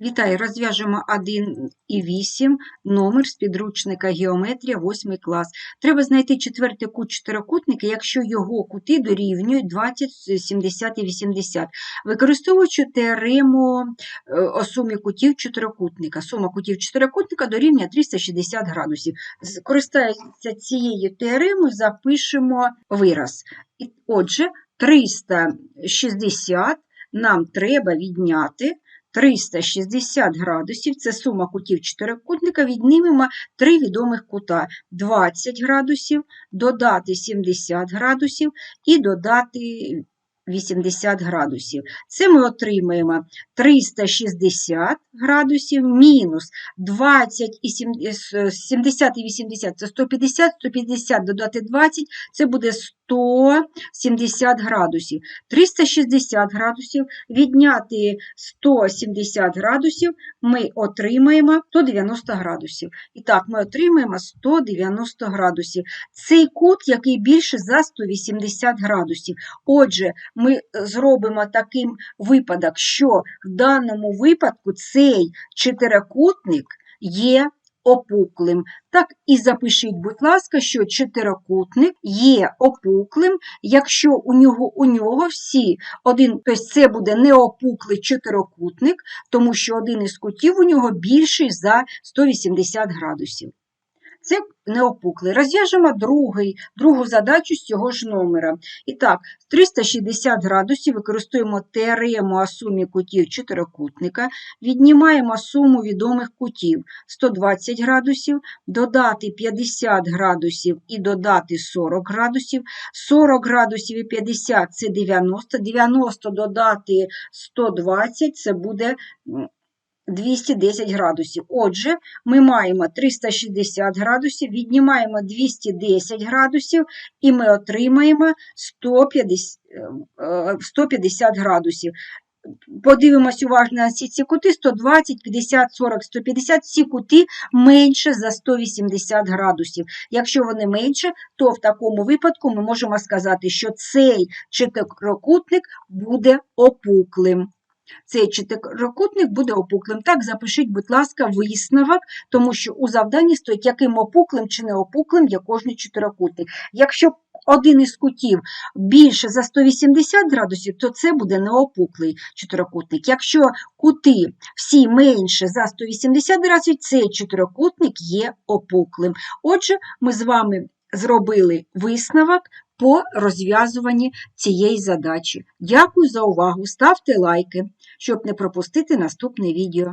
Вітаю, розв'яжемо 1 і 8, номер з підручника Геометрія 8 клас. Треба знайти четвертий кут чотирикутника, якщо його кути дорівнюють 20, 70 і 80. Використовуючи теорему е, о сумі кутів чотирикутника. Сума кутів чотирикутника дорівнює 360 градусів. З- цією теоремою, запишемо вираз. Отже, 360 нам треба відняти 360 градусів, це сума кутів чотирикутника, віднімемо три відомих кута. 20 градусів, додати 70 градусів і додати 80 градусів. Це ми отримаємо 360 градусів мінус 20 і сім- е, с- 70 і 80 – це 150, 150 додати 20 – це буде 170 градусів. 360 градусів відняти 170 градусів ми отримаємо 190 градусів. І так, ми отримаємо 190 градусів. Цей кут, який більше за 180 градусів. Отже, ми зробимо таким випадок, що в даному випадку цей чотирикутник є опуклим. Так і запишіть, будь ласка, що чотирикутник є опуклим, якщо у нього, у нього всі один, тобто це буде неопуклий чотирикутник, тому що один із кутів у нього більший за 180 градусів. Це неопуклий. Розв'яжемо другий, другу задачу з цього ж номера. І так, 360 градусів використовуємо теорему о сумі кутів чотирикутника, віднімаємо суму відомих кутів 120 градусів, додати 50 градусів і додати 40 градусів. 40 градусів і 50 – це 90, 90 додати 120 – це буде 210 градусів. Отже, ми маємо 360 градусів, віднімаємо 210 градусів, і ми отримаємо 150, е, 150 градусів. Подивимось уважно на ці кути 120, 50, 40, 150. Ці кути менше за 180 градусів. Якщо вони менше, то в такому випадку ми можемо сказати, що цей чотирикутник буде опуклим. Цей чотирикутник буде опуклим. Так, запишіть, будь ласка, висновок, тому що у завданні стоїть, яким опуклим чи не опуклим є кожний чотирикутник. Якщо один із кутів більше за 180 градусів, то це буде неопуклий чотирикутник. Якщо кути всі менше за 180 градусів, цей чотирикутник є опуклим. Отже, ми з вами зробили висновок по розв'язуванні цієї задачі. Дякую за увагу. Ставте лайки, щоб не пропустити наступне відео.